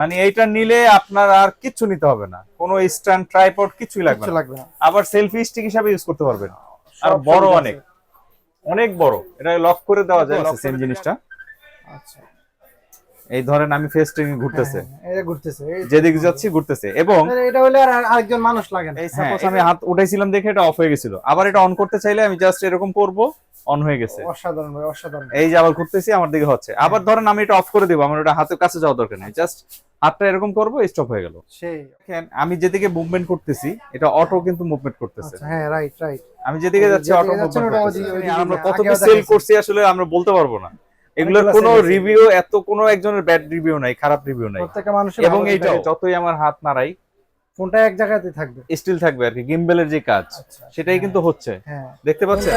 মানে এইটা নিলে আপনার আর কিচ্ছু নিতে হবে না। কোনো স্ট্যান্ড ট্রাইপড কিছুই লাগবে না। লাগবে না। আবার সেলফি স্টিক হিসাবে ইউজ করতে পারবেন। আর বড় অনেক। অনেক বড়। এটা লক করে দেওয়া যায় সেম জিনিসটা। আচ্ছা। এই ধরেন আমি ফেস ট্রেকিং ঘুরতেছে। হ্যাঁ, হ্যাঁ, এটা ঘুরতেছে যেদিকে যাচ্ছি ঘুরতেছে। এবং এটা হলে আর আরেকজন মানুষ লাগে না। এই সাপোজ আমি হাত উঠাইছিলাম দেখে এটা অফ হয়ে গেছিল। আবার এটা অন করতে চাইলে আমি জাস্ট এরকম করব। অন হয়ে গেছে। অসাধারণ ভাই অসাধারণ। এই যে আবার ঘুরতেছি আমার দিকে হচ্ছে। আবার ধরেন আমি এটা অফ করে দিব আমার ওটা হাতের কাছে যাওয়ার দরকার নেই। জাস্ট হাতটা এরকম করব স্টপ হয়ে গেল। সেই। আমি যেদিকে মুভমেন্ট করতেছি এটা অটো কিন্তু মুভমেন্ট করতেছে। আচ্ছা হ্যাঁ রাইট রাইট আমি যেদিকে যাচ্ছি অটো মুভমেন্ট করতেছে। আমরা। কত আগেও সেল করছি আসলে আমরা বলতে পারব না। এগুলোর কোনো রিভিউ এত কোনো একজনের ব্যাড রিভিউ নাই খারাপ রিভিউ নাই। প্রত্যেকটা মানুষের এবং এইটা যতই আমার হাত নাড়াই ফোনটা এক জায়গাতে থাকবে? স্টিল থাকবে আর কি গিম্বেলের যে কাজ আচ্ছা সেটাই কিন্তু হচ্ছে। হ্যাঁ। দেখতে পাচ্ছেন?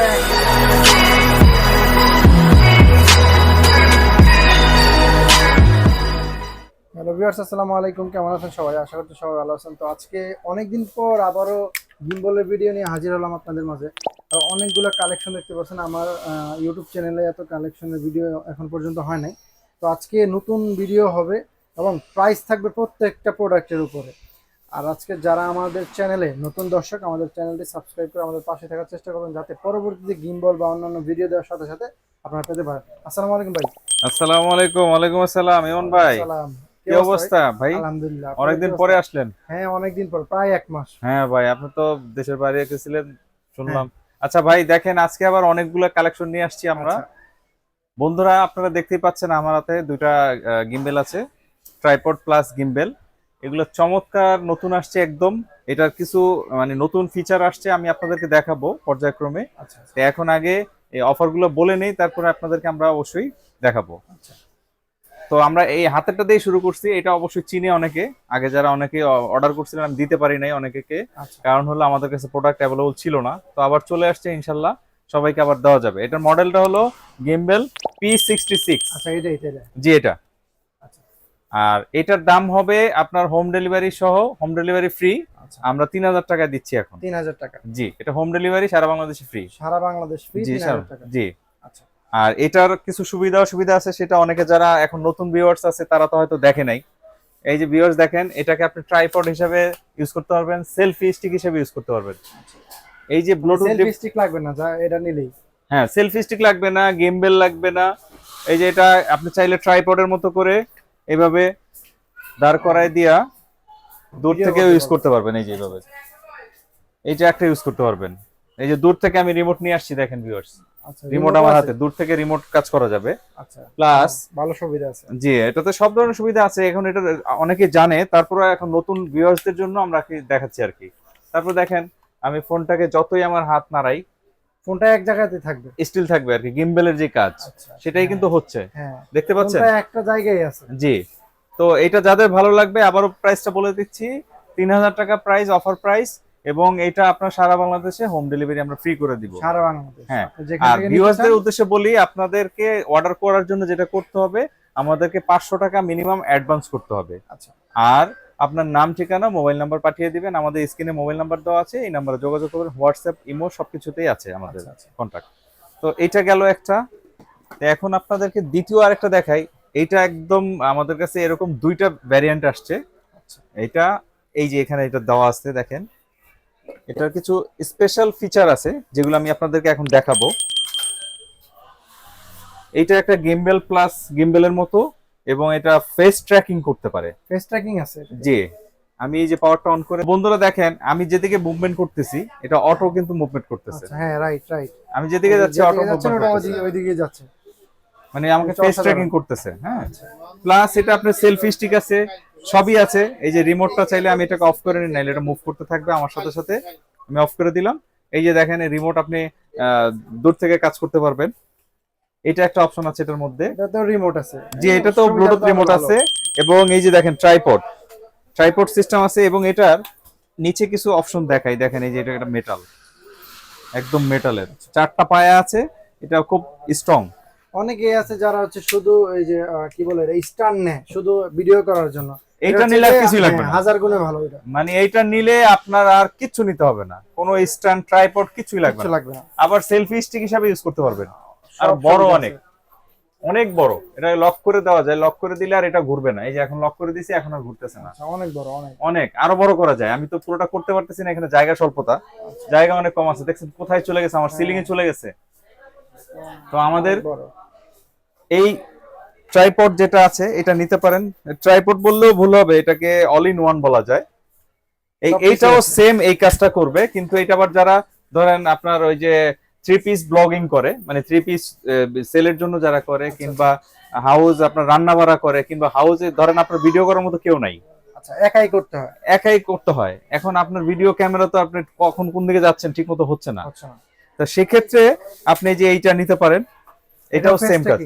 হ্যালো ভিউয়ার্স আসসালামু আলাইকুম। কেমন আছেন সবাই? আশা করছি সবাই ভালো আছেন। তো আজকে অনেকদিন পর আবারও গিম্বলের ভিডিও নিয়ে হাজির হলাম আপনাদের মাঝে। অনেকগুলো কালেকশন দেখতে পাচ্ছেন। আমার ইউটিউব চ্যানেলে এত কালেকশনের ভিডিও এখন পর্যন্ত হয় নাই। তো আজকে নতুন ভিডিও হবে এবং প্রাইস থাকবে প্রত্যেকটা প্রোডাক্টের উপরে। আর আজকে যারা আমাদের চ্যানেলে নতুন দর্শক আমাদের চ্যানেলটি সাবস্ক্রাইব করে আমাদের পাশে থাকার চেষ্টা করবেন যাতে পরবর্তীতে গিম্বল বা অন্যান্য ভিডিও দেওয়ার সাথে সাথে আপনারা পেতে পারেন। আসসালামু আলাইকুম ভাই। আসসালামু আলাইকুম ওয়ালাইকুম আসসালাম ইমন ভাই। কি অবস্থা ভাই? আলহামদুলিল্লাহ অনেকদিন পরে আসলেন। হ্যাঁ অনেকদিন পর প্রায় এক মাস। হ্যাঁ ভাই আপনি তো দেশের বাইরে গেছিলেন শুনলাম। আচ্ছা ভাই দেখেন আজকে আবার অনেকগুলো কালেকশন নিয়ে আসছি আমরা। আচ্ছা, বন্ধুরা আপনারা দেখতেই পাচ্ছেন আমার হাতে দুইটা গিম্বেল আছে। ট্রাইপড প্লাস গিম্বেল এগুলো চমৎকার নতুন আসছে একদম। এটার কিছু মানে নতুন ফিচার আসছে আমি আপনাদেরকে দেখাবো পর্যায়ক্রমে। আচ্ছা আচ্ছা, তো এখন আগে এই অফারগুলো বলে নেই তারপরে আপনাদেরকে আমরা অবশ্যই দেখাবো। আচ্ছা। তো আমরা এই হাতেরটা দিয়ে শুরু করছি এটা অবশ্যই চিনে অনেকে। আগে যারা অনেকে অর্ডার করছিলেন আমি দিতে পারি নাই অনেকে কারণ হলো আমাদের কাছে প্রোডাক্ট অ্যাভেলেবল ছিল না। তো আবার চলে আসছে ইনশাল্লাহ সবাইকে আবার দেওয়া যাবে। এটার মডেলটা হলো গেমবেল পি সিক্সটি সিক্স আচ্ছা এটা। জি এটা। আর এটার দাম হবে আপনার হোম ডেলিভারি সহ হোম ডেলিভারি ফ্রি আমরা তিন হাজার টাকা দিচ্ছি এখন। তিন হাজার টাকা। জি এটা হোম ডেলিভারি সারা বাংলাদেশে ফ্রি সারা বাংলাদেশ ফ্রি জি জি। আচ্ছা। আর এটার কিছু সুবিধা অসুবিধা আছে সেটা অনেকে যারা এখন নতুন ভিউয়ার্স আছে তারা তো হয়তো দেখে নাই। এই যে ভিউয়ার্স দেখেন এটাকে আপনি ট্রাইপড হিসেবে ইউজ করতে পারবেন সেলফি স্টিক হিসেবে ইউজ করতে পারবেন। এই যে ব্লুটুথ সেলফি স্টিক লাগবে না যা এটা নিলেই। হ্যাঁ সেলফি স্টিক লাগবে না গেম বেল লাগবে না। এই যে এটা আপনি চাইলে ট্রাইপডের মতো করে এভাবে দাঁড় করায় দিয়া দূর থেকে ইউজ করতে পারবেন এই যে এইভাবে এই যে একটা ইউজ করতে পারবেন। এই যে দূর থেকে আমি রিমোট নিয়ে আসছি দেখেন ভিউয়ার্স আচ্ছা রিমোট আমার হাতে দূর থেকে রিমোট কাজ করা যাবে। আচ্ছা প্লাস ভালো সুবিধা আছে। জি এটাতে সব ধরনের সুবিধা আছে। এখন এটা অনেকে জানে তারপরে এখন নতুন ভিউয়ার্সদের জন্য আমরা কি দেখাচ্ছি আর কি। তারপর দেখেন আমি ফোনটাকে যতই আমার হাত নাড়াই ফোনটা এক জায়গাতে থাকবে। স্টিল থাকবে আর কি গিম্বেলের যে কাজ আচ্ছা সেটাই কিন্তু হচ্ছে। হ্যাঁ। দেখতে পাচ্ছেন? একটা জায়গায় আছে। জি। তো এটা যাদের ভালো লাগবে আবারও প্রাইসটা বলে দিচ্ছি তিন হাজার টাকা প্রাইস অফার প্রাইস এবং এটা আপনার সারা বাংলাদেশে হোম ডেলিভারি আমরা ফ্রি করে দিব। সারা বাংলাদেশ। হ্যাঁ, আর ভিউয়ার্সদের উদ্দেশ্যে বলি আপনাদেরকে অর্ডার করার জন্য যেটা করতে হবে আমাদেরকে পাঁচশো টাকা মিনিমাম অ্যাডভান্স করতে হবে। আচ্ছা। আর আপনার নাম ঠিকানা মোবাইল নাম্বার পাঠিয়ে দিবেন। আমাদের স্ক্রিনে মোবাইল নাম্বার দেওয়া আছে এই নাম্বারে যোগাযোগ করবেন। হোয়াটসঅ্যাপ ইমো সবকিছুতেই আছে আমাদের আচ্ছা, আচ্ছা। কন্ট্যাক্ট তো এটা গেল একটা। তো এখন আপনাদেরকে দ্বিতীয় আরেকটা দেখাই। এইটা একদম আমাদের কাছে এরকম দুইটা ভ্যারিয়েন্ট আসছে। আচ্ছা। এটা এই যে এখানে এটা দেওয়া আছে দেখেন। এটার কিছু স্পেশাল ফিচার আছে যেগুলো আমি আপনাদেরকে এখন দেখাবো। এইটা একটা গিম্বেল প্লাস গিম্বেলের মতো। এবং এটা ফেস ট্র্যাকিং করতে পারে। ফেস ট্র্যাকিং আছে জি। আমি এই যে পাওয়ারটা অন করে বন্ধুরা দেখেন আমি যেদিকে মুভমেন্ট করতেছি এটা অটো কিন্তু মুভমেন্ট করতেছে। আচ্ছা হ্যাঁ রাইট রাইট আমি যেদিকে যাচ্ছি অটো মুভমেন্ট করতেছে। ওইদিকে যাচ্ছে। মানে আমাকে ফেস ট্র্যাকিং করতেছে হ্যাঁ। আচ্ছা। প্লাস এটা আপনার সেলফি স্টিক আছে সবই আছে। এই যে রিমোটটা চাইলে আমি এটাকে অফ করে নিই এটা মুভ করতে থাকবে আমার সাথে সাথে। আমি অফ করে দিলাম। এই যে দেখেন রিমোট আপনি দূর থেকে কাজ করতে পারবেন। এটা একটা অপশন আছে এটার মধ্যে। এটা তো রিমোট আছে। যে এটা তো ব্লুটুথ রিমোট আছে এবং এই যে দেখেন ট্রাইপড ট্রাইপড সিস্টেম আছে এবং এটার নিচে কিছু অপশন দেখাই। দেখেন এই যে এটা একটা মেটাল একদম মেটালের চারটা পায়া আছে এটা খুব স্ট্রং অনেকে আছে যারা হচ্ছে শুধু এই যে কি বলে স্টান নেয় শুধু ভিডিও করার জন্য। এটা নিলে আর কিছুই লাগবে হ্যাঁ, না হাজার গুণে ভালো এটা। মানে এইটা নিলে আপনার আর কিচ্ছু নিতে হবে না। কোনো স্ট্যান্ড ট্রাইপড কিছুই লাগবে না। লাগবে না। আবার সেলফি স্টিক হিসাবে ইউজ করতে পারবেন। আর বড় অনেক। অনেক বড়। এটা লক করে দেওয়া যায়। লক করে দিলে আর এটা ঘুরবে না। এই যে এখন লক করে দিছি এখন আর ঘুরতেছে না। আচ্ছা অনেক বড় অনেক। অনেক। আরও বড় করা যায়। আমি তো পুরোটা করতে পারতেছি না এখানে। জায়গা স্বল্পতা। জায়গা অনেক কম আছে। দেখছেন কোথায় চলে গেছে? আমার সিলিং এ চলে গেছে। তো আমাদের এই ট্রাইপড যেটা আছে এটা নিতে পারেন। ট্রাইপড বললেও ভুল হবে। এটাকে অল ইন ওয়ান বলা যায়। এই এইটাও সেম এই কাজটা করবে। কিন্তু এটা আবার যারা ধরেন আপনার ওই যে থ্রি পিস ব্লগিং করে মানে থ্রি পিস সেলের জন্য যারা করে কিংবা হাউস আপনার রান্না বাড়া করে কিংবা হাউসে ধরেন আপনার ভিডিও করার মতো কেউ নাই। আচ্ছা একাই করতে হয়? একাই করতে হয়। এখন আপনার ভিডিও ক্যামেরা তো আপনি কখন কোন দিকে যাচ্ছেন ঠিক মতো হচ্ছে না। আচ্ছা তো সেক্ষেত্রে আপনি যে এইটা নিতে পারেন এটাও সেম কাজ।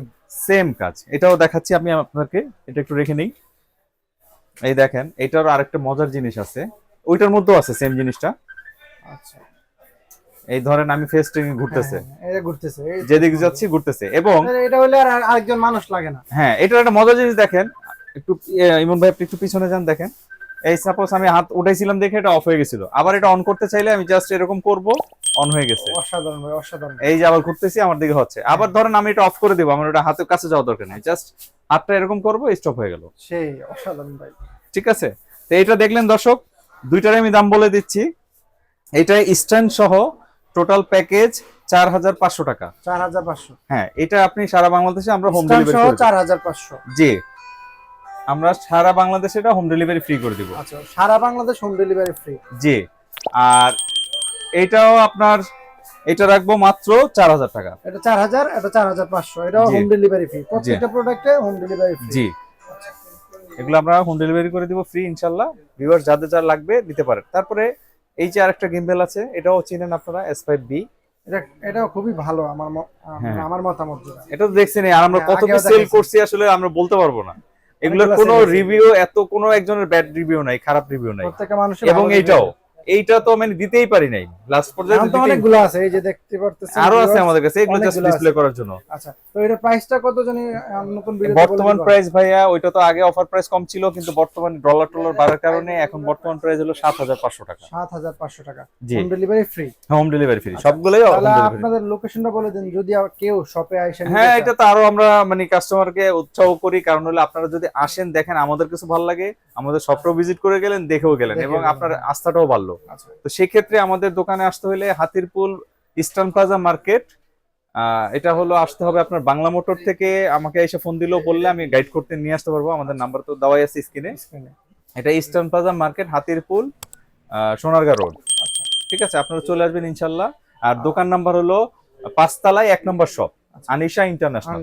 সেম কাজ। এটাও দেখাচ্ছি আমি আপনাকে এটা একটু রেখে নেই। এই দেখেন এটারও আরেকটা মজার জিনিস আছে। ওইটার মধ্যেও আছে সেম জিনিসটা। আচ্ছা। এই ধরেন আমি ফেস ট্রেনিং ঘুরতেছে। হ্যাঁ, হ্যাঁ, ঘুরতেছে যেদিকে যাচ্ছি ঘুরতেছে। এবং এটা- এটা হলে আর আরেকজন মানুষ লাগে না। হ্যাঁ এটার একটা মজার জিনিস দেখেন একটু ইমন ভাই আপনি একটু পিছনে যান দেখেন। এই সাপোজ আমি হাত উঠাইছিলাম দেখে এটা অফ হয়ে গেছিল। আবার এটা অন করতে চাইলে আমি জাস্ট এরকম করব অন হয়ে গেছে। অসাধারণ ভাই অসাধারণ। এই যে আবার ঘুরতেছি আমার দিকে হচ্ছে। আবার ধরেন আমি এটা অফ করে দেবো আমার ওটা হাতের কাছে যাওয়া দরকার নেই। জাস্ট হাতটা এরকম করব স্টপ হয়ে গেল। সেই অসাধারণ ভাই। ঠিক আছে? তো এটা দেখলেন দর্শক দুইটার আমি দাম বলে দিচ্ছি। এটা স্ট্যান্ড সহ টোটাল প্যাকেজ চার হাজার পাঁচশো টাকা। চার হাজার পাঁচশো। হ্যাঁ এটা আপনি সারা বাংলাদেশে আমরা হোম ডেলিভারি চার হাজার পাঁচশো। জি। আমরা সারা বাংলাদেশে এটা হোম ডেলিভারি ফ্রি করে দিব। আচ্ছা সারা বাংলাদেশ হোম ডেলিভারি ফ্রি জি। আর এটাও আপনার এটা রাখব মাত্র চার হাজার টাকা। এটা চার হাজার এটা চার হাজার পাঁচশো। এটাও হোম ডেলিভারি ফ্রি প্রত্যেকটা প্রোডাক্টে হোম ডেলিভারি ফ্রি জি। এগুলো আমরা হোম ডেলিভারি করে দিব ফ্রি ইনশাল্লাহ। ভিউয়ার যাদের যা লাগবে নিতে পারেন। তারপরে এই যে আরেকটা গিম্বেল আছে এটাও চিনেন আপনারা এস ফাইভ বি এটা এটাও খুবই ভালো আমার হ্যাঁ। আমার মতামত এটা তো দেখছেন আর আমরা হ্যাঁ, কত কি সেল। করছি আসলে আমরা বলতে পারব না এগুলোর কোনো রিভিউ এত কোনো একজনের ব্যাড রিভিউ নাই খারাপ রিভিউ নাই প্রত্যেকটা মানুষের এবং এটাও। এইটা তো মানে দিতেই পারি নাই। লাস্ট এখন তো অনেকগুলো আছে এই যে দেখতে পারতেছেন আরও আছে আমাদের কাছে এগুলো জাস্ট ডিসপ্লে করার জন্য। আচ্ছা তো এটা প্রাইসটা কত জানি নতুন বর্তমান প্রাইস ভাইয়া ওইটা তো আগে অফার প্রাইস কম ছিল কিন্তু বর্তমানে ডলার টলার বাড়ার কারণে এখন বর্তমান প্রাইস হলো সাত হাজার পাঁচশো টাকা। সাত হাজার পাঁচশো টাকা। জি। Home delivery free home delivery free সবগুলোই হোম ডেলিভারি আপনাদের লোকেশনটা বলে দিন যদি কেউ শপে আইসেন হ্যাঁ এটা তো আরও আমরা মানে কাস্টমারকে উৎসাহ করি কারণ হলো আপনারা যদি আসেন দেখেন আমাদের কিছু ভালো লাগে আমাদের শপটাও ভিজিট করে গেলেন দেখেও গেলেন এবং আপনার। আস্থাটাও বাড়লো। তো সেক্ষেত্রে আমাদের দোকানে আসতে হলে হাতিরপুল ইস্টার্ন প্লাজা মার্কেট এটা হলো আসতে হবে আপনার বাংলা মোটর থেকে। আমাকে এসে ফোন দিলেও বললে আমি গাইড করতে নিয়ে আসতে পারব। আমাদের নাম্বার তো দেওয়াই আছে স্ক্রিনে এটা eastern plaza market Hatirpool Sonargaon road আচ্ছা। ঠিক আছে? আপনারা চলে আসবেন ইনশাল্লাহ। আর দোকান নাম্বার হলো পাঁচতলায় এক নম্বর শপ আনিশা ইন্টারন্যাশনাল।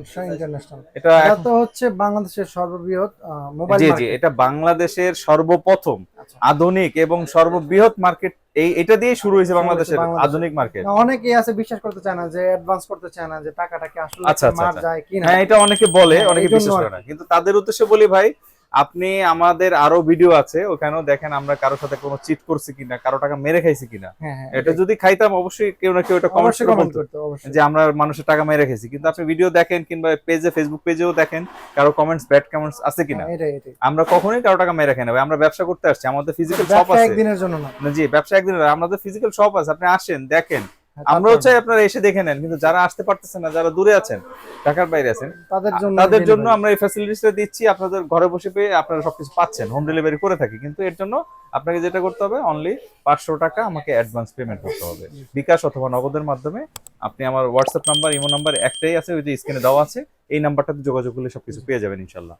এটা তো হচ্ছে বাংলাদেশের সর্ববৃহৎ মোবাইল জি জি এটা বাংলাদেশের সর্বপ্রথম আচ্ছা। আধুনিক এবং সর্ববৃহৎ মার্কেট এই এটা দিয়ে শুরু হয়েছে বাংলাদেশের আধুনিক মার্কেট অনেকেই আছে বিশ্বাস করতে চায় না যে অ্যাডভান্স করতে চায় না যে টাকাটা কি আসলে আচ্ছা, আচ্ছা, মার আচ্ছা। যায় কিনা। হ্যাঁ এটা অনেকে বলে হ্যাঁ, অনেকে বিশ্বাস করে না। কিন্তু তাদের উদ্দেশ্যে বলি ভাই আপনি আমাদের আরও ভিডিও আছে ওখানেও দেখেন আমরা কারোর সাথে কোনো চিট করছি কিনা কারও টাকা মেরে খাইছি কিনা। হ্যাঁ হ্যাঁ এটা যদি খাইতাম অবশ্যই কেউ না কেউ এটা কমেন্ট করতে যে আমরা মানুষের টাকা মেরে খেয়েছি কিন্তু আপনি ভিডিও দেখেন কিংবা পেজে ফেসবুক পেজেও দেখেন কারও কমেন্টস ব্যাড কমেন্টস আছে কিনা। হ্যাঁ, আমরা কখনোই কারও টাকা মেরে খাই না আমরা ব্যবসা করতে আসছি আমাদের ফিজিক্যাল শপ আছে। একদিনের জন্য না। জি ব্যবসা একদিন না, আমাদের ফিজিক্যাল শপ আছে। আপনি আসেন দেখেন। হ্যাঁ, আমরাও চাই আপনারা এসে দেখে নেন কিন্তু যারা আসতে পারতেছেন না যারা দূরে আছেন ঢাকার বাইরে আছেন তাদের জন্য তাদের জন্য আমরা এই ফ্যাসিলিটিসটা দিচ্ছি আপনাদের ঘরে বসে পেয়ে আপনারা সবকিছু পাচ্ছেন হোম ডেলিভারি করে থাকি কিন্তু এর জন্য আপনাকে যেটা করতে হবে অনলি পাঁচশো টাকা আমাকে অ্যাডভান্স পেমেন্ট করতে হবে। বিকাশ অথবা নগদের মাধ্যমে আপনি আমার হোয়াটসঅ্যাপ নাম্বার ইমো নাম্বার একটাই আছে ওই যে স্ক্রিনে দেওয়া আছে এই নাম্বারটাতে যোগাযোগ করলে সবকিছু পেয়ে যাবেন ইনশাল্লাহ।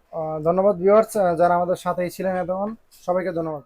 ধন্যবাদ ভিউয়ার্স যারা আমাদের সাথেই ছিলেন এতক্ষণ সবাইকে ধন্যবাদ।